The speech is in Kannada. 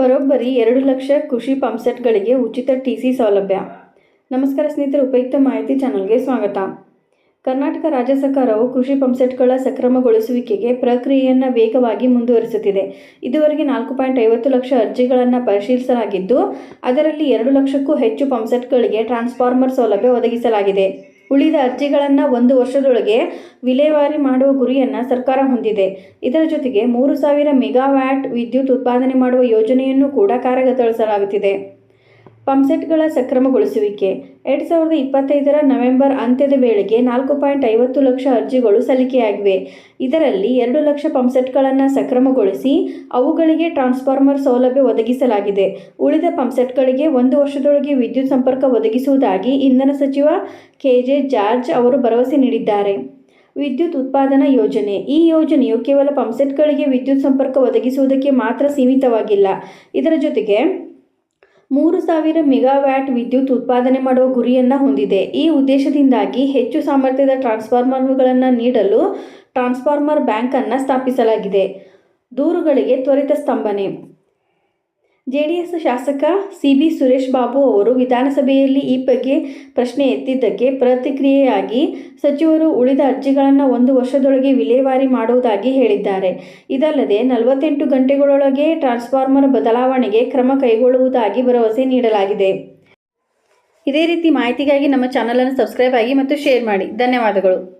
ಬರೋಬ್ಬರಿ ಎರಡು ಲಕ್ಷ ಕೃಷಿ ಪಂಪ್ಸೆಟ್ಗಳಿಗೆ ಉಚಿತ ಟಿ ಸಿ ಸೌಲಭ್ಯ. ನಮಸ್ಕಾರ ಸ್ನೇಹಿತರೆ, ಉಪಯುಕ್ತ ಮಾಹಿತಿ ಚಾನಲ್ಗೆ ಸ್ವಾಗತ. ಕರ್ನಾಟಕ ರಾಜ್ಯ ಸರ್ಕಾರವು ಕೃಷಿ ಪಂಪ್ಸೆಟ್ಗಳ ಸಕ್ರಮಗೊಳಿಸುವಿಕೆಗೆ ಪ್ರಕ್ರಿಯೆಯನ್ನು ವೇಗವಾಗಿ ಮುಂದುವರಿಸುತ್ತಿದೆ. ಇದುವರೆಗೆ ನಾಲ್ಕು ಪಾಯಿಂಟ್ ಐವತ್ತು ಲಕ್ಷ ಅರ್ಜಿಗಳನ್ನು ಪರಿಶೀಲಿಸಲಾಗಿದ್ದು, ಅದರಲ್ಲಿ ಎರಡು ಲಕ್ಷಕ್ಕೂ ಹೆಚ್ಚು ಪಂಪ್ಸೆಟ್ಗಳಿಗೆ ಟ್ರಾನ್ಸ್ಫಾರ್ಮರ್ ಸೌಲಭ್ಯ ಒದಗಿಸಲಾಗಿದೆ. ಉಳಿದ ಅರ್ಜಿಗಳನ್ನು ಒಂದು ವರ್ಷದೊಳಗೆ ವಿಲೇವಾರಿ ಮಾಡುವ ಗುರಿಯನ್ನು ಸರ್ಕಾರ ಹೊಂದಿದೆ. ಇದರ ಜೊತೆಗೆ ಮೂರು ಸಾವಿರ ಮೆಗಾವ್ಯಾಟ್ ವಿದ್ಯುತ್ ಉತ್ಪಾದನೆ ಮಾಡುವ ಯೋಜನೆಯನ್ನು ಕೂಡ ಕಾರ್ಯಗತಗೊಳಿಸಲಾಗುತ್ತಿದೆ ಪಂಪ್ಸೆಟ್ಗಳ ಸಕ್ರಮಗೊಳಿಸುವಿಕೆ. ಎರಡು ಸಾವಿರದ ಇಪ್ಪತ್ತೈದರ ನವೆಂಬರ್ ಅಂತ್ಯದ ವೇಳೆಗೆ ನಾಲ್ಕು ಪಾಯಿಂಟ್ ಐವತ್ತು ಲಕ್ಷ ಅರ್ಜಿಗಳು ಸಲ್ಲಿಕೆಯಾಗಿವೆ. ಇದರಲ್ಲಿ ಎರಡು ಲಕ್ಷ ಪಂಪ್ಸೆಟ್ಗಳನ್ನು ಸಕ್ರಮಗೊಳಿಸಿ ಅವುಗಳಿಗೆ ಟ್ರಾನ್ಸ್ಫಾರ್ಮರ್ ಸೌಲಭ್ಯ ಒದಗಿಸಲಾಗಿದೆ. ಉಳಿದ ಪಂಪ್ಸೆಟ್ಗಳಿಗೆ ಒಂದು ವರ್ಷದೊಳಗೆ ವಿದ್ಯುತ್ ಸಂಪರ್ಕ ಒದಗಿಸುವುದಾಗಿ ಇಂಧನ ಸಚಿವ ಕೆ ಜೆ ಜಾರ್ಜ್ ಅವರು ಭರವಸೆ ನೀಡಿದ್ದಾರೆ. ವಿದ್ಯುತ್ ಉತ್ಪಾದನಾ ಯೋಜನೆ. ಈ ಯೋಜನೆಯು ಕೇವಲ ಪಂಪ್ಸೆಟ್ಗಳಿಗೆ ವಿದ್ಯುತ್ ಸಂಪರ್ಕ ಒದಗಿಸುವುದಕ್ಕೆ ಮಾತ್ರ ಸೀಮಿತವಾಗಿಲ್ಲ. ಇದರ ಜೊತೆಗೆ ಮೂರು ಸಾವಿರ ಮೆಗಾವ್ಯಾಟ್ ವಿದ್ಯುತ್ ಉತ್ಪಾದನೆ ಮಾಡುವ ಗುರಿಯನ್ನು ಹೊಂದಿದೆ. ಈ ಉದ್ದೇಶದಿಂದಾಗಿ ಹೆಚ್ಚು ಸಾಮರ್ಥ್ಯದ ಟ್ರಾನ್ಸ್ಫಾರ್ಮರ್ಗಳನ್ನು ನೀಡಲು ಟ್ರಾನ್ಸ್ಫಾರ್ಮರ್ ಬ್ಯಾಂಕನ್ನು ಸ್ಥಾಪಿಸಲಾಗಿದೆ. ದೂರುಗಳಿಗೆ ತ್ವರಿತ ಸ್ತಂಭನೆ ಜೆಡಿಎಸ್ ಶಾಸಕ ಸಿ ಬಿ ಸುರೇಶ್ ಬಾಬು ಅವರು ವಿಧಾನಸಭೆಯಲ್ಲಿ ಈ ಬಗ್ಗೆ ಪ್ರಶ್ನೆ ಎತ್ತಿದ್ದಕ್ಕೆ ಪ್ರತಿಕ್ರಿಯೆಯಾಗಿ ಸಚಿವರು ಉಳಿದ ಅರ್ಜಿಗಳನ್ನು ಒಂದು ವರ್ಷದೊಳಗೆ ವಿಲೇವಾರಿ ಮಾಡುವುದಾಗಿ ಹೇಳಿದ್ದಾರೆ. ಇದಲ್ಲದೆ ನಲವತ್ತೆಂಟು ಗಂಟೆಗಳೊಳಗೆ ಟ್ರಾನ್ಸ್ಫಾರ್ಮರ್ ಬದಲಾವಣೆಗೆ ಕ್ರಮ ಕೈಗೊಳ್ಳುವುದಾಗಿ ಭರವಸೆ ನೀಡಲಾಗಿದೆ. ಇದೇ ರೀತಿ ಮಾಹಿತಿಗಾಗಿ ನಮ್ಮ ಚಾನಲನ್ನು ಸಬ್ಸ್ಕ್ರೈಬ್ ಆಗಿ ಮತ್ತು ಶೇರ್ ಮಾಡಿ. ಧನ್ಯವಾದಗಳು.